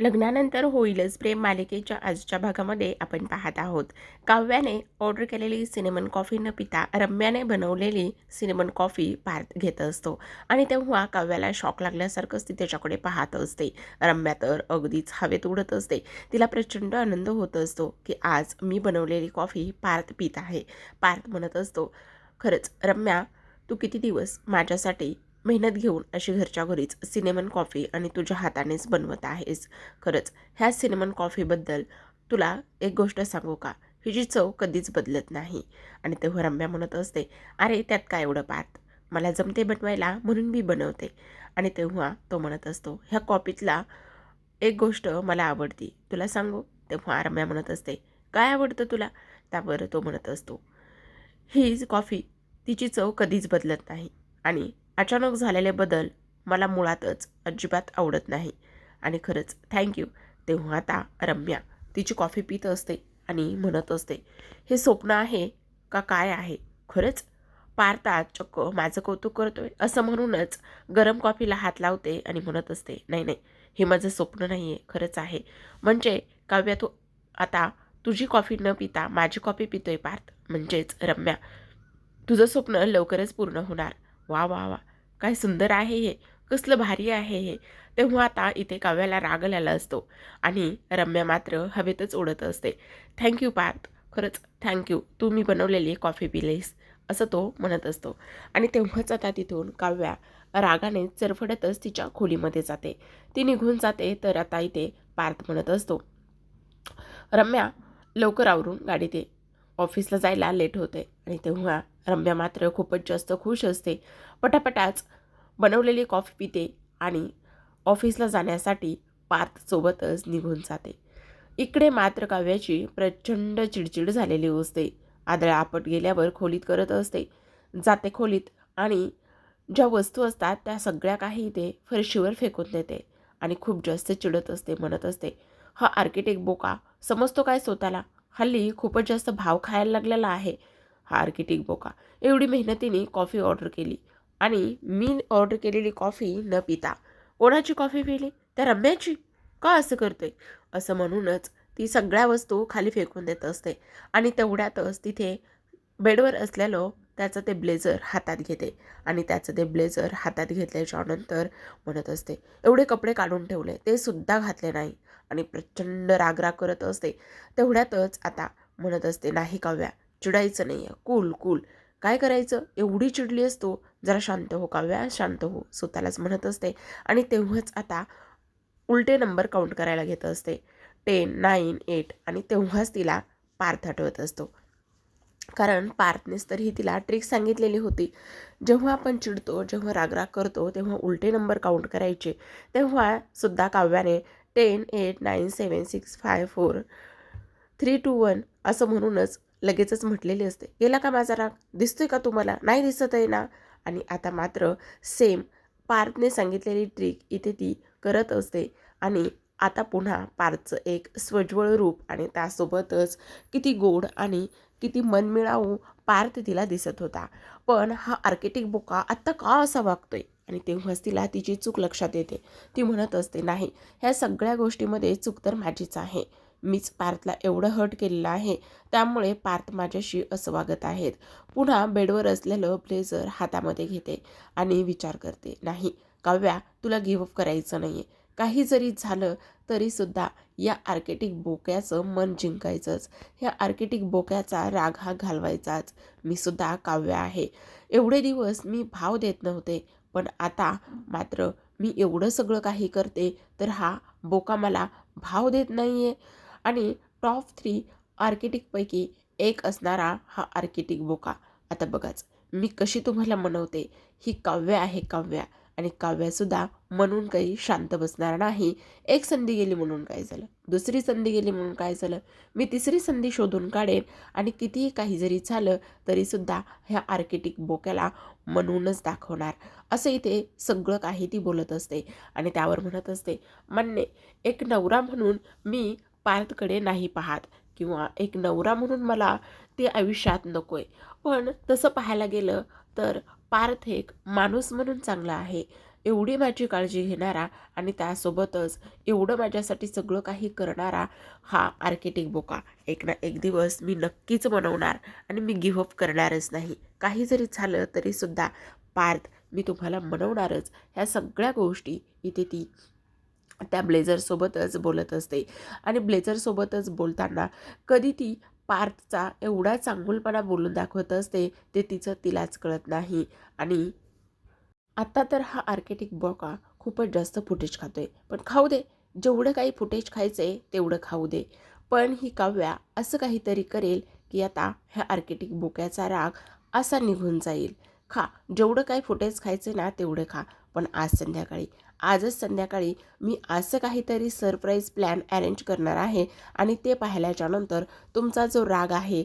लग्नानंतर होईलच प्रेम मालिकेच्या आजच्या भागामध्ये आपण पाहत आहोत. काव्याने ऑर्डर केलेली सिनेमन कॉफी न पिता रम्याने बनवलेली सिनेमन कॉफी पार्थ घेत असतो. आणि तेव्हा काव्याला शॉक लागल्यासारखंच ती त्याच्याकडे पाहत असते. रम्या तर अगदीच हवेत उडत असते. तिला प्रचंड आनंद होत असतो की आज मी बनवलेली कॉफी पार्थ पित आहे. पार्थ म्हणत असतो खरंच रम्या तू किती दिवस माझ्यासाठी मेहनत घेऊन अशी घरच्या घरीच सिनेमन कॉफी आणि तुझ्या हातानेच बनवत आहेस. खरंच ह्या सिनेमन कॉफीबद्दल तुला एक गोष्ट सांगू का? हिची चव कधीच बदलत नाही. आणि तेव्हा रम्या म्हणत असते अरे त्यात काय एवढं पार्थ? मला जमते बनवायला म्हणून मी बनवते. आणि तेव्हा तो म्हणत असतो ह्या कॉफीतला एक गोष्ट मला आवडती तुला सांगू? तेव्हा रम्या म्हणत असते काय आवडतं तुला? त्यावर तो म्हणत असतो ही कॉफी तिची चव कधीच बदलत नाही. आणि अचानक झालेले बदल मला मुळातच अजिबात आवडत नाही. आणि खरंच थँक्यू तेव्हा आता रम्या तिची कॉफी पित असते आणि म्हणत असते हे स्वप्न आहे का काय आहे? खरंच? पारता चक्क माझं कौतुक करतोय. असं म्हणूनच गरम कॉफीला हात लावते आणि म्हणत असते नाही नाही हे माझं स्वप्न नाही आहे खरंच आहे. म्हणजे काव्या तू आता तुझी कॉफी न पिता माझी कॉफी पितोय पार्थ. म्हणजेच रम्या तुझं स्वप्न लवकरच पूर्ण होणार. वा वा वा. काय सुंदर आहे हे. कसलं भारी आहे हे. तेव्हा आता इथे काव्याला राग आलेला असतो आणि रम्या मात्र हवेतच उडत असते. Thank you Parth. खरंच थँक्यू तू मी बनवलेली कॉफी पिलेस. असं तो म्हणत असतो. आणि तेव्हाच आता तिथून काव्या रागाने चरफडतच तिच्या खोलीमध्ये जाते. ती निघून जाते तर आता इथे पार्थ म्हणत असतो. रम्या लवकर आवरून गाडीत ये. ऑफिसला जायला लेट होते आणि तेव्हा रम्या मात्र खूपच जास्त खुश असते. पटापटाच बनवलेली कॉफी पिते आणि ऑफिसला जाण्यासाठी पार्थसोबतच निघून जाते. इकडे मात्र काव्याची प्रचंड चिडचिड झालेली असते. आदळा आपट गेल्यावर खोलीत करत असते. जाते खोलीत आणि ज्या वस्तू असतात त्या सगळ्या काही ते फरशीवर फेकून देते आणि खूप जास्त चिडत असते म्हणत असते हा आर्किटेक्ट बोका समजतो काय स्वतःला? हल्ली खूपच जास्त भाव खायला लागलेला आहे हा आर्किटिक बोका. एवढी मेहनतीने कॉफी ऑर्डर केली आणि मी ऑर्डर केलेली कॉफी न पिता कोणाची कॉफी पिली? त्या रम्याची? का असं करते असं म्हणूनच ती सगळ्या वस्तू खाली फेकून देत असते आणि तेवढ्यातच तिथे बेडवर असलेलं त्याचं ते ब्लेझर हातात घेते आणि त्याचं ते ब्लेझर हातात घेतल्याच्यानंतर म्हणत असते एवढे कपडे काढून ठेवले ते सुद्धा घातले नाही. आणि प्रचंड रागराग करत असते. तेवढ्यातच आता म्हणत असते नाही काव्या चिडायचं नाही आहे कूल कूल. काय करायचं? एवढी चिडली असतो. जरा शांत हो काव्या शांत हो स्वतःलाच म्हणत असते. आणि तेव्हाच आता उलटे नंबर काउंट करायला घेत असते. टेन नाईन एट आणि तेव्हाच तिला पार्थ आठवत असतो. कारण पार्थनेच तर ही तिला ट्रिक सांगितलेली होती. जेव्हा आपण चिडतो जेव्हा रागराग करतो तेव्हा उलटे नंबर काउंट करायचे. तेव्हा सुद्धा काव्याने ten eight nine seven six five four three two one असं म्हणूनच लगेचच म्हटलेली असते. गेला का माझा राग? दिसतोय का तुम्हाला? नाही दिसत आहे ना? आणि आता मात्र सेम पार्थने सांगितलेली ट्रिक इथे ती करत असते. आणि आता पुन्हा पार्थचं एक स्वज्वळ रूप आणि त्यासोबतच किती गोड आणि किती मनमिळावू पार्थ तिला दिसत होता. पण हा आर्केटिक बोका आत्ता का असा वागतोय? आणि तेव्हाच तिला तिची चूक लक्षात येते. ती म्हणत असते नाही ह्या सगळ्या गोष्टीमध्ये चूक तर माझीच आहे. मीच पार्थला एवढं हर्ट केलेलं आहे त्यामुळे पार्थ माझ्याशी असं वागत आहेत. पुन्हा बेडवर असलेलं ब्लेझर हातामध्ये घेते आणि विचार करते नाही काव्या तुला गिव्हअप करायचं नाही आहे काही जरी झालं तरीसुद्धा या आर्केटिक बोक्याचं मन जिंकायचंच. ह्या आर्केटिक बोक्याचा राग हा घालवायचाच. मी सुद्धा काव्य आहे. एवढे दिवस मी भाव देत नव्हते पण आता मात्र मी एवढं सगळं काही करते तर हा बोका मला भाव देत नाही आहे आणि टॉप थ्री आर्किटिकपैकी एक असणारा हा आर्किटिक बोका. आता बघाच मी कशी तुम्हाला मनवते? ही काव्य आहे काव्या. आणि काव्यासुद्धा म्हणून काही शांत बसणार नाही. एक संधी गेली म्हणून काय झालं? दुसरी संधी गेली म्हणून काय झालं? मी तिसरी संधी शोधून काढेन आणि कितीही काही जरी झालं तरीसुद्धा ह्या आर्किटिक बोक्याला म्हणूनच दाखवणार. असं इथे सगळं काही ती बोलत असते आणि त्यावर म्हणत असते म्हणणे एक नवरा म्हणून मी पार्थकडे नाही पाहत किंवा एक नवरा म्हणून मला ते आयुष्यात नको आहे पण तसं पाहायला गेलं तर पार्थ एक माणूस म्हणून चांगला आहे. एवढी माझी काळजी घेणारा आणि त्यासोबतच एवढं माझ्यासाठी सगळं काही करणारा हा आर्किटेक्ट बोका. एक ना एक दिवस मी नक्कीच बनवणार आणि मी गिव्हअप करणारच नाही. काही जरी झालं तरीसुद्धा पार्थ मी तुम्हाला मनवणारच. ह्या सगळ्या गोष्टी इथे ती त्या ब्लेझरसोबतच बोलत असते. आणि ब्लेझरसोबतच बोलताना कधी ती पार्थचा एवढा चांगुलपणा बोलून दाखवत असते ते तिचं तिलाच कळत नाही. आणि आत्ता तर हा आर्केटिक बॉका खूपच जास्त फुटेज खातोय. पण खाऊ दे. जेवढं काही फुटेज खायचंय तेवढं खाऊ दे. पण ही काव्या असं काहीतरी करेल की आता ह्या आर्केटिक बोक्याचा राग असा निघून जाईल. खा. जेवढं काही फुटेज खायचं ना तेवढं खा. पण आज संध्याकाळी आजच संध्याकाळी मी असं काहीतरी सरप्राईज प्लॅन अरेंज करणार आहे आणि ते पाहिल्याच्या नंतर तुमचा जो राग आहे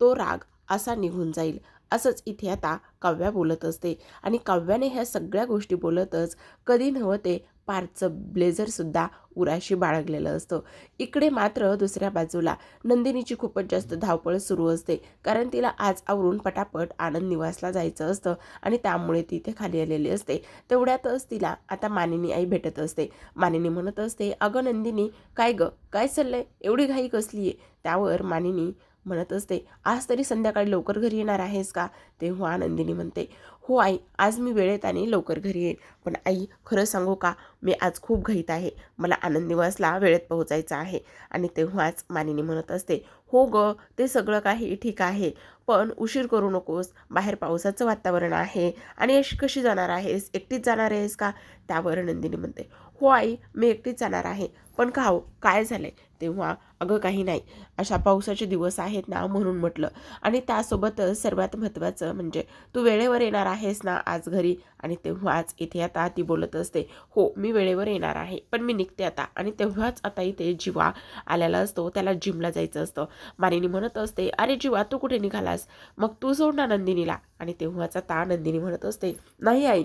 तो राग असा निघून जाईल. असंच इथे आता काव्या बोलत असते. आणि काव्याने ह्या सगळ्या गोष्टी बोलतच कधी नव्हते ते पारचं ब्लेझरसुद्धा उराशी बाळगलेलं असतं. इकडे मात्र दुसऱ्या बाजूला नंदिनीची खूपच जास्त धावपळ सुरू असते. कारण तिला आज आवरून पटापट आनंद निवासला जायचं असतं आणि त्यामुळे ती इथे खाली आलेली असते. तेवढ्यातच तिला आता मानिनी आई भेटत असते. मानिनी म्हणत असते अगं नंदिनी काय गं? काय चाललंय? एवढी घाई कसली आहे? त्यावर मानिनी म्हणत असते आज तरी संध्याकाळी लवकर घरी येणार आहेस का? तेव्हा नंदिनी म्हणते हो आई आज मी वेळेत आणि लवकर घरी येईन. पण आई खरं सांगू का? मी आज खूप घाईत आहे. मला आनंद दिवसला वेळेत पोहोचायचं आहे. आणि तेव्हाच मानिनी म्हणत असते हो ग ते सगळं काही ठीक आहे. पण उशीर करू नकोस. बाहेर पावसाचं वातावरण आहे. आणि अशी कशी जाणार आहेस? एकटीच जाणार आहेस का? त्यावर नंदिनी म्हणते हो आई मी एकटीच जाणार आहे. पण का हो? काय झालं आहे तेव्हा अगं काही नाही. अशा पावसाचे दिवस आहेत ना म्हणून म्हटलं. आणि त्यासोबतच सर्वात महत्त्वाचं म्हणजे तू वेळेवर येणार आहेस ना आज घरी? आणि तेव्हाच इथे आता ती बोलत असते हो मी वेळेवर येणार आहे पण मी निघते आता. आणि तेव्हाच आता इथे जीवा आलेला असतो. त्याला जिमला जायचं असतं. मानिनी म्हणत असते अरे जीवा तू कुठे निघालास? मग तू सोड ना नंदिनीला. आणि तेव्हाच आता नंदिनी म्हणत असते नाही आई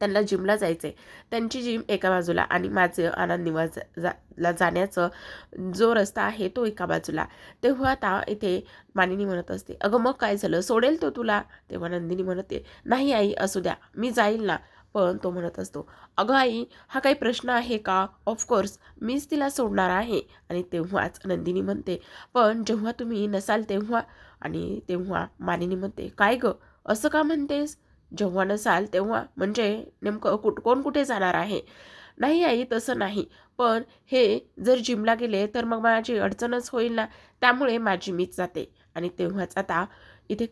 त्यांना जिमला जायचं आहे त्यांची जिम एका बाजूला आणि माझं आनंद निवास जा ला जाण्याचं जो रस्ता आहे तो एका बाजूला. तेव्हा आता इथे मानिनी म्हणत असते अगं मग काय झालं? सोडेल तो तुला? तेव्हा नंदिनी म्हणते नाही आई असू द्या. मी जाईल ना. पण तो म्हणत असतो अगं आई हा काही प्रश्न आहे का? ऑफकोर्स मीच तिला सोडणार आहे. आणि तेव्हाच नंदिनी म्हणते पण जेव्हा तुम्ही नसाल तेव्हा आणि तेव्हा मानिनी म्हणते काय गं? असं का म्हणतेस? जेव्हा नसाल तेव्हा म्हणजे नेमकं कुठ कोण कुठे जाणार आहे? नाही आई तसं नाही. पण हे जर जिमला गेले तर मग माझी अडचणच होईल ना? त्यामुळे माझी मीच जाते. आणि तेव्हाच आता इथे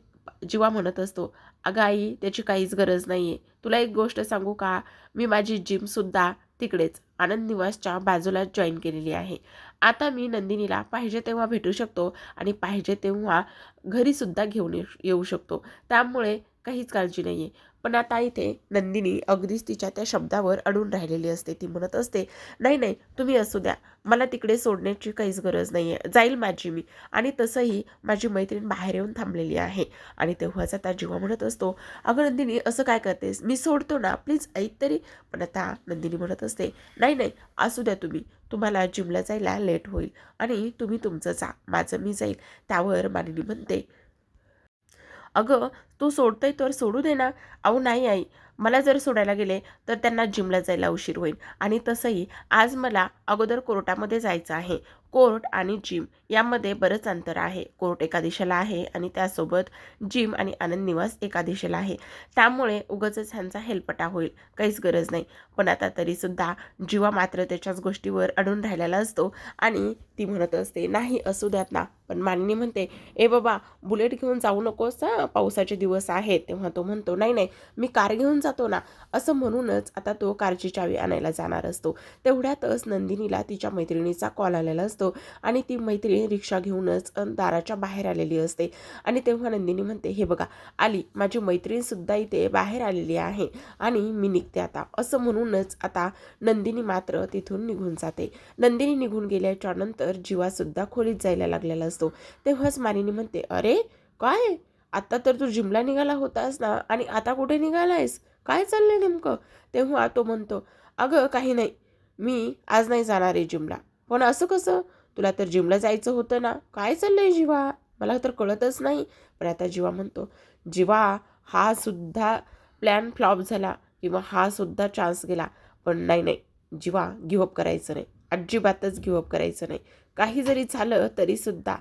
जीवा म्हणत असतो अगं आई त्याची काहीच गरज नाही आहे तुला एक गोष्ट सांगू का? मी माझी जिमसुद्धा तिकडेच आनंद निवासच्या बाजूला जॉईन केलेली आहे. आता मी नंदिनीला पाहिजे तेव्हा भेटू शकतो आणि पाहिजे तेव्हा घरीसुद्धा घेऊन येऊ शकतो. त्यामुळे काहीच काळजी नाही आहे पण आता इथे नंदिनी अगदीच तिच्या त्या शब्दावर अडून राहिलेली असते. ती म्हणत असते नाही नाही तुम्ही असू द्या. मला तिकडे सोडण्याची काहीच गरज नाही आहे जाईल माझी मी. आणि तसंही माझी मैत्रीण बाहेर येऊन थांबलेली आहे. आणि तेव्हाच आता जीवा म्हणत असतो अगं नंदिनी असं काय करतेस? मी सोडतो ना. प्लीज ऐक तरी. पण आता नंदिनी म्हणत असते नाही नाही असू द्या तुम्ही. तुम्हाला जिमला जायला लेट होईल आणि तुम्ही तुमचं जा. माझं मी जाईल. त्यावर मानिनी म्हणते अगं तू सोडतोय तर सोडू दे ना. अहो नाही आई. मला जर सोडायला गेले तर त्यांना जिमला जायला उशीर होईल. आणि तसंही आज मला अगोदर कोर्टामध्ये जायचं आहे. कोर्ट आणि जिम यामध्ये बरंच अंतर आहे. कोर्ट एका दिशेला आहे आणि त्यासोबत जिम आणि आनंद निवास एका दिशेला आहे. त्यामुळे उगच ह्यांचा हेलपटा होईल. काहीच गरज नाही. पण आता तरीसुद्धा जीवा मात्र त्याच्याच गोष्टीवर अडून राहिलेला असतो. आणि ती म्हणत असते नाही असू द्यात ना. पण मालिनी म्हणते ए बाबा बुलेट घेऊन जाऊ नकोस पावसाचे दिवस आहेत. तेव्हा तो म्हणतो नाही नाही मी कार घेऊन जातो ना. असं म्हणूनच आता तो कारची चावी आणायला जाणार असतो. तेवढ्यातच नंदिनीला तिच्या मैत्रिणीचा कॉल आलेला असतो आणि ती मैत्रीण रिक्षा घेऊनच दाराच्या बाहेर आलेली असते. आणि तेव्हा नंदिनी म्हणते हे बघा आली माझी मैत्रीणसुद्धा इथे बाहेर आलेली आहे आणि मी निघते आता. असं म्हणूनच आता नंदिनी मात्र तिथून निघून जाते. नंदिनी निघून गेल्याच्यानंतर जीवासुद्धा खोलीत जायला लागलेला असतो. तेव्हाच मानिनी म्हणते अरे काय? आत्ता तर तू जिमला निघाला होतास ना आणि आता कुठे निघाला आहेस काय चाललंय नेमकं? तेव्हा तो म्हणतो अगं काही नाही. मी आज नाही जाणार आहे जिमला. पण असं कसं? तुला तर जिमला जायचं होतं ना. काय चाललंय जीवा? मला तर कळतच नाही. पण आता जीवा म्हणतो जीवा हा सुद्धा प्लॅन फ्लॉप झाला किंवा हा सुद्धा चान्स गेला. पण नाही नाही. जीवा गिव्हअप करायचं नाही. अजिबातच गिव्हअप करायचं नाही. काही जरी झालं तरीसुद्धा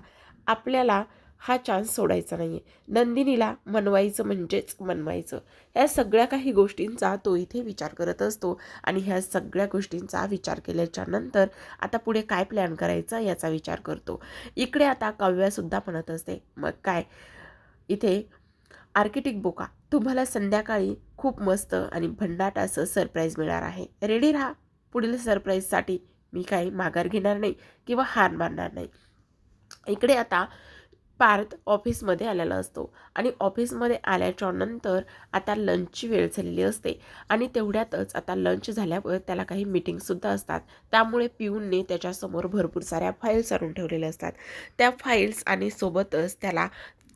आपल्याला हा चान्स सोडायचा नाही आहे नंदिनीला मनवायचं म्हणजेच मनवायचं. ह्या सगळ्या काही गोष्टींचा तो इथे विचार करत असतो आणि ह्या सगळ्या गोष्टींचा विचार केल्याच्यानंतर आता पुढे काय प्लॅन करायचा याचा विचार करतो. इकडे आता काव्यासुद्धा म्हणत असते मग काय? इथे आर्किटिक बोका. तुम्हाला संध्याकाळी खूप मस्त आणि भन्नाट असं सरप्राईज मिळणार आहे. रेडी राहा. पुढील सरप्राईजसाठी मी काही माघार घेणार नाही किंवा हार मानणार नाही. इकडे आता पार्थ ऑफिसमध्ये आलेला असतो आणि ऑफिसमध्ये आल्याच्यानंतर आता लंचची वेळ झालेली असते आणि तेवढ्यातच आता लंच झाल्यावर त्याला काही मीटिंगसुद्धा असतात. त्यामुळे पिऊनने त्याच्यासमोर भरपूर साऱ्या फाईल्स आणून ठेवलेल्या असतात. त्या फाईल्स आणि सोबतच त्याला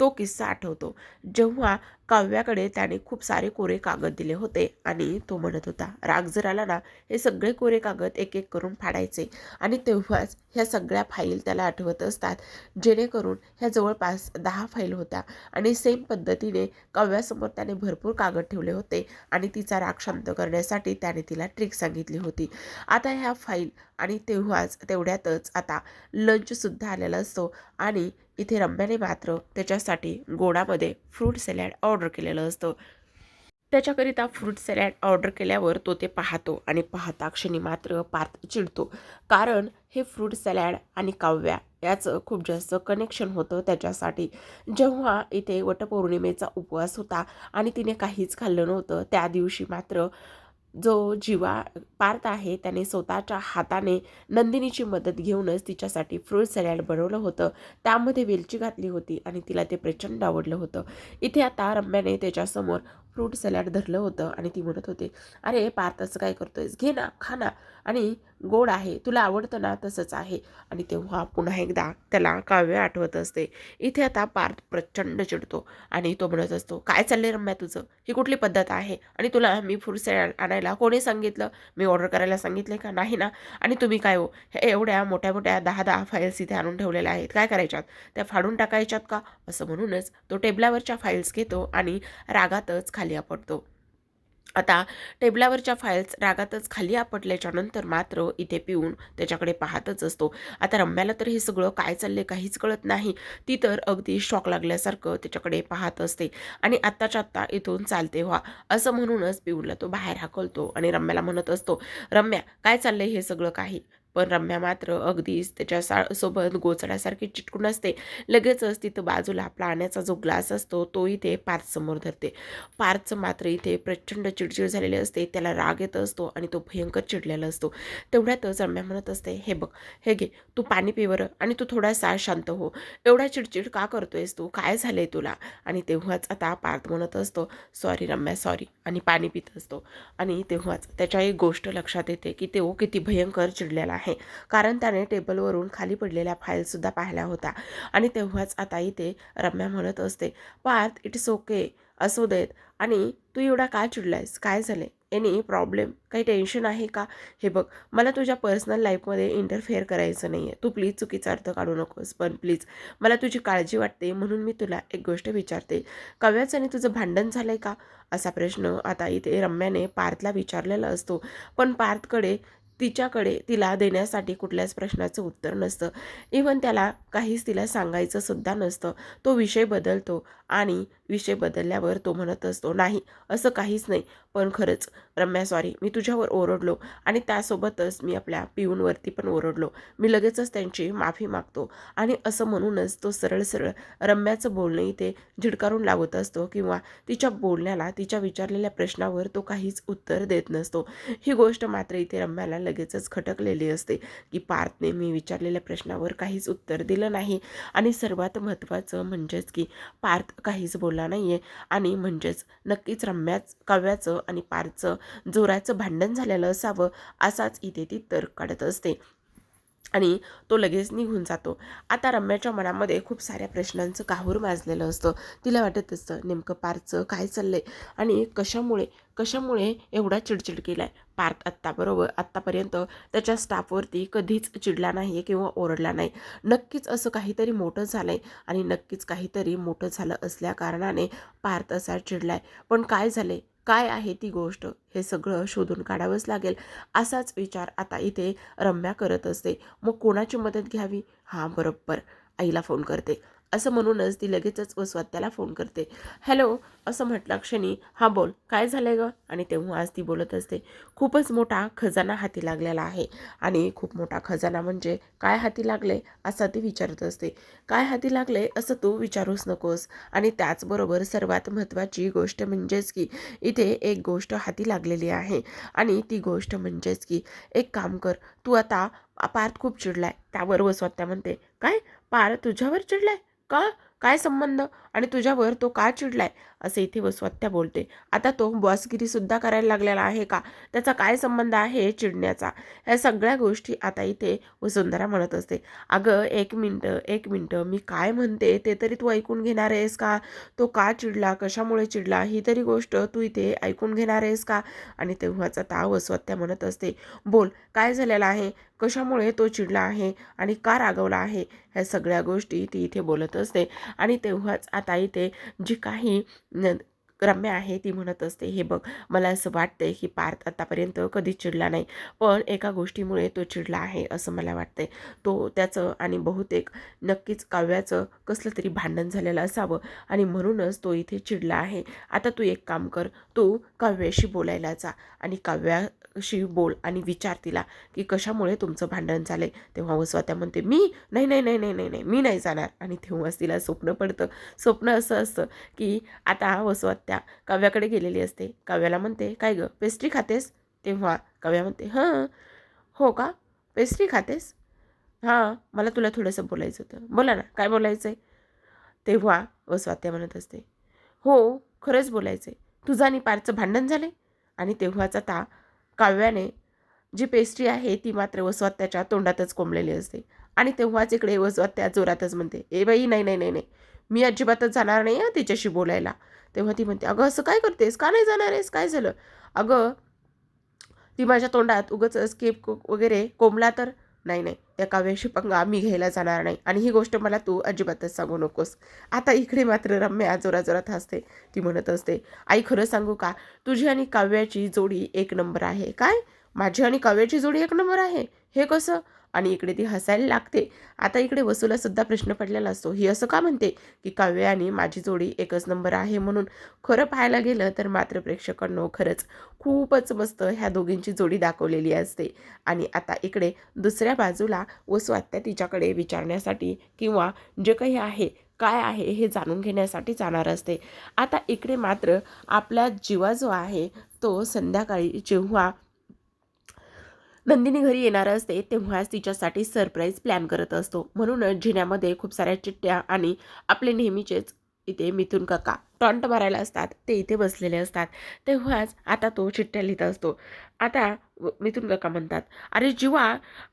तो किस्सा आठवतो. जेव्हा काव्याकडे त्याने खूप सारे कोरे कागद दिले होते आणि तो म्हणत होता राग जर आला ना हे सगळे कोरे कागद एक एक करून फाडायचे आणि तेव्हाच ह्या सगळ्या फाईल त्याला आठवत असतात. जेणेकरून ह्या जवळपास दहा फाईल होत्या आणि सेम पद्धतीने काव्यासमोर त्याने भरपूर कागद ठेवले होते आणि तिचा राग शांत करण्यासाठी त्याने तिला ट्रिक सांगितली होती. आता ह्या फाईल आणि तेव्हाच तेवढ्यातच आता लंचसुद्धा आलेला असतो आणि इथे रम्याने मात्र त्याच्यासाठी गोडामध्ये फ्रूट सॅलॅड ऑर्डर केलेलं असतं. त्याच्याकरिता फ्रूट सॅलॅड ऑर्डर केल्यावर तो ते पाहतो आणि पाहता क्षणी मात्र पार्थ चिडतो. कारण हे फ्रूट सॅलॅड आणि काव्या याचं खूप जास्त कनेक्शन होतं त्याच्यासाठी. जेव्हा इथे वटपौर्णिमेचा उपवास होता आणि तिने काहीच खाल्लं नव्हतं त्या दिवशी मात्र जो जीवा पार्थ आहे त्याने स्वतःच्या हाताने नंदिनीची मदत घेऊनच तिच्यासाठी फ्रूट सॅलॅड बनवलं होतं. त्यामध्ये वेलची घातली होती आणि तिला ते प्रचंड आवडलं होतं. इथे आता रम्याने त्याच्यासमोर फ्रूट सॅलॅड धरलं होतं आणि ती म्हणत होते अरे पार्थ असं काय करतोयस? घे ना खा ना. आणि गोड आहे तुला आवडतं ना तसंच आहे. आणि तेव्हा पुन्हा एकदा त्याला काव्य आठवत असते. इथे आता पार्थ प्रचंड चिडतो आणि तो म्हणत असतो काय चालले रम्या तुझं? ही कुठली पद्धत आहे? आणि तुला मी फुरसे आणायला कोणी सांगितलं? मी ऑर्डर करायला सांगितले का? नाही ना. आणि तुम्ही काय हो? हे एवढ्या मोठ्या मोठ्या दहा दहा फाईल्स इथे आणून ठेवलेल्या आहेत. काय करायच्यात? त्या फाडून टाकायच्यात का? असं म्हणूनच तो टेबलावरच्या फाईल्स घेतो आणि रागातच खाली आपटतो. आता टेबलावरच्या फाईल्स रागातच खाली आपटल्याच्या नंतर मात्र इथे पिऊन त्याच्याकडे पाहतच असतो. आता रम्याला तर हे सगळं काय चाललंय काहीच कळत नाही. ती तर अगदी शॉक लागल्यासारखं त्याच्याकडे पाहत असते. आणि आत्ताच्या आत्ता इथून चालते व्हा असं म्हणूनच पिऊनला तो बाहेर हाकलतो आणि रम्याला म्हणत असतो रम्या काय चाललंय हे सगळं काही? पण रम्या मात्र अगदीच त्याच्या सा सोबत गोचड्यासारखी चिटकून असते. लगेचच तिथं बाजूला पाण्याचा जो ग्लास असतो तो इथे पार्थसमोर धरते. पार्थचं मात्र इथे प्रचंड चिडचिड झालेली असते त्याला राग येत असतो आणि तो भयंकर चिडलेला असतो. तेवढ्यातच रम्या म्हणत असते हे बघ हे घे तू पाणी पिवर आणि तू थोडासा शांत हो. एवढा चिडचिड का करतोयस तू? काय झालंय तुला? आणि तेव्हाच आता पार्थ म्हणत असतो सॉरी रम्या सॉरी. आणि पाणी पित असतो. आणि तेव्हाच त्याच्या एक गोष्ट लक्षात येते की तो किती भयंकर चिडलेला आहे. आहे. कारण त्याने टेबलवरून खाली पडलेल्या फाईलसुद्धा पाहिल्या होत्या. आणि तेव्हाच आता इथे रम्या म्हणत असते पार्थ इट्स ओके असू देत. आणि तू एवढा काय चिडलायस? काय झाले एनी प्रॉब्लेम काही टेन्शन आहे का? हे बघ मला तुझ्या पर्सनल लाईफमध्ये इंटरफेअर करायचं नाही आहे तू प्लीज चुकीचा अर्थ काढू नकोस. पण प्लीज मला तुझी काळजी वाटते. म्हणून मी तुला एक गोष्ट विचारते. कव्याचं आणि तुझं भांडण झालं आहे का? असा प्रश्न आता इथे रम्याने पार्थला विचारलेला असतो. पण पार्थकडे तिच्याकडे तिला देण्यासाठी कुठल्याच प्रश्नाचं उत्तर नसतं. इवन त्याला काहीच तिला सांगायचं सुद्धा नसतं. तो विषय बदलतो आणि विषय बदलल्यावर तो म्हणत असतो नाही असं काहीच नाही. पण खरंच रम्या सॉरी मी तुझ्यावर ओरडलो आणि त्यासोबतच मी आपल्या पिऊनवरती पण ओरडलो. मी लगेचच त्यांची माफी मागतो आणि असं म्हणूनच तो सरळ सरळ रम्याचं बोलणं इथे झिडकारून लावत असतो किंवा तिच्या बोलण्याला तिच्या विचारलेल्या प्रश्नावर तो काहीच उत्तर देत नसतो. ही गोष्ट मात्र इथे रम्याला लगेचच खटकलेली असते की पार्थने मी विचारलेल्या प्रश्नावर काहीच उत्तर दिलं नाही. आणि सर्वात महत्त्वाचं म्हणजेच की पार्थ काहीच बोलला नाही आहे आणि म्हणजेच नक्कीच रम्याच काव्याचं आणि पारचं जोराचं भांडण झालेलं असावं असाच इथे ती तर्क काढत असते. आणि तो लगेच निघून जातो. आता रम्याच्या मनामध्ये खूप साऱ्या प्रश्नांचं काहूर माजलेलं असतं. तिला वाटत असतं नेमकं पार्थचं काय चाललं आहे आणि कशामुळे कशामुळे एवढा चिडचिड केला आहे पार्थ आत्ताबरोबर आत्तापर्यंत त्याच्या स्टाफवरती कधीच चिडला नाही आहे किंवा ओरडला नाही. नक्कीच असं काहीतरी मोठं झालं आहे आणि नक्कीच काहीतरी मोठं झालं असल्या कारणाने पार्थ असा चिडला आहे पण काय झालं आहे काय आहे ती गोष्ट हे सगळं शोधून काढावंच लागेल असाच विचार आता इथे रम्या करत असते. मग कोणाची मदत घ्यावी? हां बरोबर. आईला फोन करते. असं म्हणूनच ती लगेचच वसवात्याला फोन करते. हॅलो असं म्हटलं क्षणी. हा बोल. काय झालंय ग? आणि तेव्हा आज ती बोलत असते. खूपच मोठा खजाना हाती लागलेला आहे. आणि खूप मोठा खजाना म्हणजे काय हाती लागले असं ती विचारत असते. काय हाती लागले असं तू विचारूच नकोस. आणि त्याचबरोबर सर्वात महत्त्वाची गोष्ट म्हणजेच की इथे एक गोष्ट हाती लागलेली आहे. आणि ती गोष्ट म्हणजेच की एक काम कर. तू आता पार्थ खूप चिडलाय. त्यावर वसवात्या म्हणते काय? पार तुझ्यावर चिडलाय? का? काय संबंध? आणि तुझ्यावर तो का चिडलाय? असे इथे वसवत्या बोलते. आता तो बॉसगिरीसुद्धा करायला लागलेला आहे का? त्याचा काय संबंध आहे चिडण्याचा? ह्या सगळ्या गोष्टी आता इथे वसुंधरा म्हणत असते. अगं एक मिनटं एक मिनटं मी काय म्हणते? ते तरी तू ऐकून घेणार आहेस का? तो का चिडला? कशामुळे चिडला? ही तरी गोष्ट तू इथे ऐकून घेणार आहेस का? आणि तेव्हाचा ता वसवत्या म्हणत असते बोल काय झालेलं आहे? कशामुळे तो चिडला आहे? आणि का रागवला आहे? ह्या सगळ्या गोष्टी ती इथे बोलत असते. आणि तेव्हाच आता इथे जी काही रम्या आहे ती म्हणत असते. हे बघ मला असं वाटतंय की पार्थ आतापर्यंत कधीच चिडला नाही पण एका गोष्टीमुळे तो चिडला आहे असं मला वाटतंय. तो त्याचं आणि बहुतेक नक्कीच काव्याचं कसलं तरी भांडण झालेलं असावं आणि म्हणूनच तो इथे चिडला आहे. आता तू एक काम कर तू काव्याशी बोलायला जा आणि काव्या काव्याशी बोल आणि विचार तिला की कशामुळे तुमचं भांडण झालं तेव्हा वसवात्या म्हणते मी? नाही नाही नाही नाही नाही नाही मी नाही जाणार. आणि तेव्हाच तिला स्वप्न पडतं. स्वप्न असं असतं की आता वसवात्या काव्याकडे गेलेली असते. काव्याला म्हणते काय गं पेस्ट्री खातेस? तेव्हा काव्या म्हणते हां. हो का? पेस्ट्री खातेस? हां मला तुला थोडंसं बोलायचं होतं. बोला ना काय बोलायचं आहे तेव्हा वसवात्या म्हणत असते हो खरंच बोलायचं आहे तुझं आणि पारचं भांडण झालं आणि तेव्हाच आता काव्याने जी पेस्ट्री आहे ती मात्र वसवात्याच्या तोंडातच कोंबलेली असते. आणि तेव्हाच इकडे वसवात्या जोरातच म्हणते ए बाई नाही नाही नाही नाही. मी अजिबातच जाणार नाही आहे तिच्याशी बोलायला. तेव्हा ती म्हणते अगं असं काय करतेस? का नाही जाणार आहेस? काय झालं? अगं ती माझ्या तोंडात उगच स्केप वगैरे कोंबला तर नाही नाही. त्या काव्याशी पंगा मी घ्यायला जाणार नाही. आणि ही गोष्ट मला तू अजिबातच सांगू नकोस. आता इकडे मात्र रम्या जोराजोरात हसते. ती म्हणत असते आई खरं सांगू का? तुझी आणि काव्याची जोडी एक नंबर आहे. काय? माझी आणि काव्याची जोडी एक नंबर आहे? हे कसं? आणि इकडे ती हसायला लागते. आता इकडे वसूला सुद्धा प्रश्न पडलेला असतो. ही असं का म्हणते? की काव्य आणि माझी जोडी एकच नंबर आहे म्हणून खरं पाहायला गेलं तर मात्र प्रेक्षकांनो खरंच खूपच मस्त ह्या दोघींची जोडी दाखवलेली असते. आणि आता इकडे दुसऱ्या बाजूला वसू आत्या तिच्याकडे विचारण्यासाठी किंवा जे काही आहे काय आहे हे जाणून घेण्यासाठी जाणार असते. आता इकडे मात्र आपला जीवा जो आहे तो संध्याकाळी जेव्हा नंदिनी घरी येणार असते तेव्हाच तिच्यासाठी सरप्राईज प्लॅन करत असतो. म्हणूनच जिन्यामध्ये खूप साऱ्या चिठ्ठ्या आणि आपले नेहमीचेच इथे मिथून काका टॉन्ट मारायला असतात. ते इथे बसलेले असतात. तेव्हाच आता तो चिठ्ठ्या लिहित असतो. आता मिथून काका म्हणतात? अरे जीवा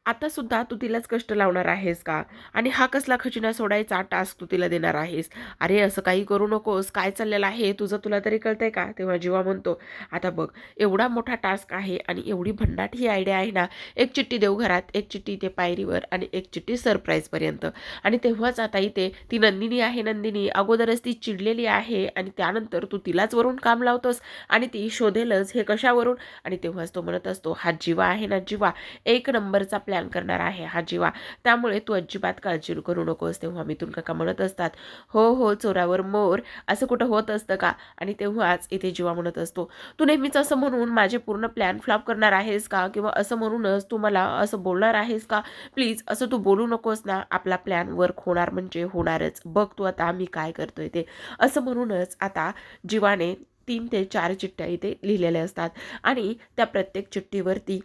आतासुद्धा तू तिलाच कष्ट लावणार आहेस का? आणि हा कसला खजिना सोडायचा टास्क तू तिला देणार आहेस? अरे असं काही करू नकोस. काय चाललेलं आहे? तुझं तुला तरी कळतंय का? तेव्हा जीवा म्हणतो आता बघ एवढा मोठा टास्क आहे आणि एवढी भन्नाट ही आयडिया आहे ना एक चिठ्ठी देऊ घरात एक चिठ्ठी इथे पायरीवर आणि एक चिठ्ठी सरप्राईजपर्यंत आणि तेव्हाच आता इथे ती नंदिनी आहे नंदिनी. अगोदरच ती चिडलेली आहे आणि त्यानंतर तू तिलाच वरून काम लावतोस आणि ती शोधेलच हे कशावरून? आणि तेव्हाच तो म्हणत असतो हा जीवा आहे. ना जीवा एक नंबरचा प्लॅन करणार आहे हा जीवा. त्यामुळे तू अजिबात काळजी करू नकोस. तेव्हा मिथून काका म्हणत असतात हो हो चोरावर मोर. असं कुठं होत असतं का? आणि तेव्हाच इथे जीवा म्हणत असतो तू नेहमीच असं म्हणून माझे पूर्ण प्लॅन फ्लॉप करणार आहेस का? किंवा असं म्हणूनच तू मला असं बोलणार आहेस का? प्लीज असं तू बोलू नकोस ना. आपला प्लॅन वर्क होणार म्हणजे होणारच. बघ तू आता मी काय करतोय ते. असं म्हणूनच आता जीवाने तीन ते चार चिठ्ठ्या इथे लिहिलेल्या असतात. आणि त्या प्रत्येक चिठ्ठीवरती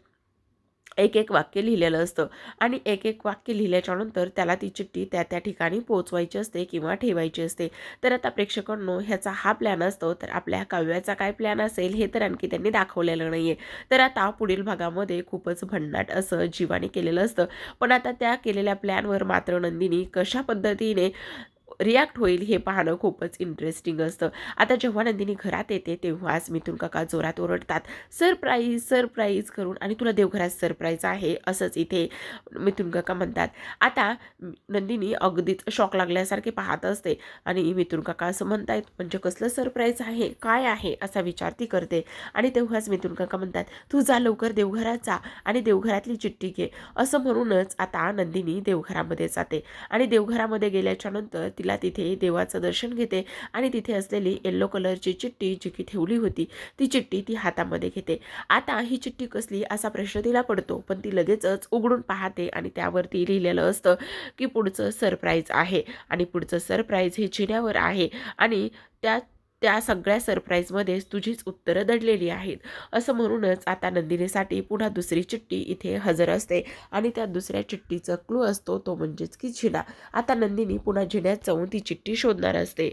एक एक वाक्य लिहिलेलं असतं. आणि एक एक वाक्य लिहिल्याच्यानंतर त्याला ती चिठ्ठी त्या त्या ठिकाणी पोचवायची असते किंवा ठेवायची असते. तर आता प्रेक्षकांनो ह्याचा हा प्लॅन असतो. तर आपल्या काव्याचा काय प्लॅन असेल हे तर आणखी त्यांनी दाखवलेलं नाही आहे तर आता पुढील भागामध्ये खूपच भन्नाट असं जीवाने केलेलं असतं. पण आता त्या केलेल्या प्लॅनवर मात्र नंदिनी कशा पद्धतीने रिॲक्ट होईल हे पाहणं खूपच इंटरेस्टिंग असतं. आता जेव्हा नंदिनी घरात येते तेव्हाच मिथून काका जोरात ओरडतात सरप्राईज सरप्राईज करून आणि तुला देवघरात सरप्राईज आहे असंच इथे मिथून काका म्हणतात. आता नंदिनी अगदीच शॉक लागल्यासारखे पाहत असते आणि मिथून काका असं म्हणतायत म्हणजे कसलं सरप्राईज आहे? काय आहे? असा विचार ती करते. आणि तेव्हाच मिथून काका म्हणतात तू जा लवकर देवघरात जा आणि देवघरातली चिठ्ठी घे. असं म्हणूनच आता नंदिनी देवघरामध्ये जाते. आणि देवघरामध्ये गेल्याच्यानंतर ती तिला तिथे देवाचं दर्शन घेते आणि तिथे असलेली येल्लो कलरची चिठ्ठी जी की ठेवली होती ती चिठ्ठी ती हातामध्ये घेते. आता ही चिठ्ठी कसली असा प्रश्न तिला पडतो पण ती लगेचच उघडून पाहते आणि त्यावरती लिहिलेलं असतं की पुढचं सरप्राईज आहे आणि पुढचं सरप्राईज हे चिन्यावर आहे आणि त्या त्या सगळ्या सरप्राईजमध्येच तुझीच उत्तरं दडलेली आहेत. असं म्हणूनच आता नंदिनीसाठी पुन्हा दुसरी चिठ्ठी इथे हजर असते. आणि त्या दुसऱ्या चिठ्ठीचा क्लू असतो तो म्हणजेच की झिला आता नंदिनी पुन्हा झिन्यात जाऊन ती चिठ्ठी शोधणार असते.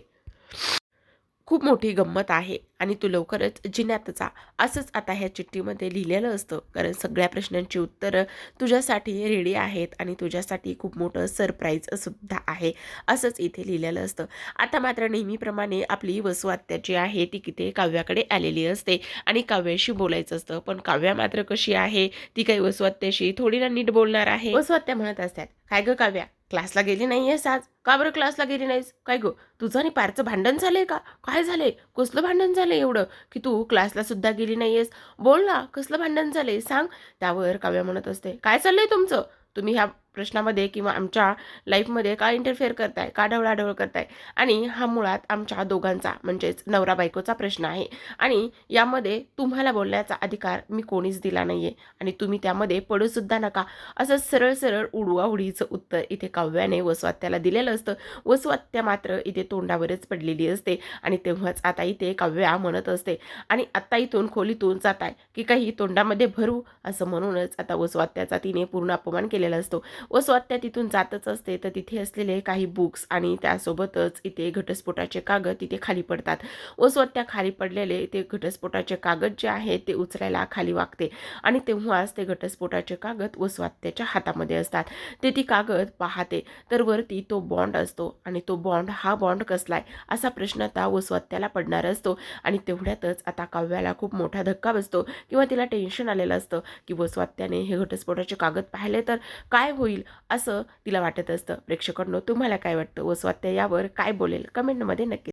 खूप मोठी गंमत आहे आणि तू लवकरच जिन्यात जा असंच आता ह्या चिठ्ठीमध्ये लिहिलेलं असतं. कारण सगळ्या प्रश्नांची उत्तरं तुझ्यासाठी रेडी आहेत आणि तुझ्यासाठी खूप मोठं सरप्राईजसुद्धा आहे असंच इथे लिहिलेलं असतं. आता मात्र नेहमीप्रमाणे आपली वसुआत्या जी आहे ती किती काव्याकडे आलेली असते आणि काव्याशी बोलायचं असतं. पण काव्या मात्र कशी आहे? ती काही वसुआत्याशी थोडी ना नीट बोलणार आहे? वसुआत्या म्हणत असतात काय गं काव्या? क्लासला गेली नाही आहेस आज? का बरं क्लासला गेली नाहीस? काय गो तुझं आणि पारचं भांडण झालं आहे का? काय झालं आहे कसलं भांडण झालं आहे एवढं? की तू क्लासला सुद्धा गेली आहेस बोल ना कसलं भांडण झालं आहे सांग. त्यावर काव्या म्हणत असते. काय चाललं आहे तुमचं? तुम्ही ह्या प्रश्नामध्ये किंवा आमच्या लाईफमध्ये का इंटरफेअर करताय का ढवळाढवळ करताय? आणि हा मुळात आमच्या दोघांचा म्हणजेच नवरा बायकोचा प्रश्न आहे. आणि यामध्ये तुम्हाला बोलण्याचा अधिकार मी कोणीच दिला नाही आहे आणि तुम्ही त्यामध्ये पडूसुद्धा नका. असं सरळ सरळ उडवाउडीचं उत्तर इथे काव्याने वसवात्याला दिलेलं असतं. वसवात्या मात्र इथे तोंडावरच पडलेली असते. आणि तेव्हाच आता इथे काव्या म्हणत असते. आणि आत्ता इथून खोलीतून जात आहे की काही तोंडामध्ये भरू असं म्हणूनच आता वसवात्याचा तिने पूर्ण अपमान केलेला असतो. व स्वात्या तिथून जातच असते. तर तिथे असलेले काही बुक्स आणि त्यासोबतच इथे घटस्फोटाचे कागद तिथे खाली पडतात. व स्वात्या खाली पडलेले ते घटस्फोटाचे कागद जे आहेत ते उचलायला खाली वागते. आणि तेव्हाच ते घटस्फोटाचे कागद व स्वात्याच्या हातामध्ये असतात. ते ती कागद पाहते. तर वरती तो बॉन्ड असतो आणि तो बॉन्ड हा बॉन्ड कसलाय असा प्रश्न आता व स्वात्याला पडणार असतो. आणि तेवढ्यातच आता काव्याला खूप मोठा धक्का बसतो. किंवा तिला टेन्शन आलेलं असतं की व स्वात्याने हे घटस्फोटाचे कागद पाहिले तर काय होईल? होईल असं तिला वाटत असतं. प्रेक्षकांनो तुम्हाला काय वाटतं? व स्वात्या यावर काय बोलेल? कमेंटमध्ये नक्की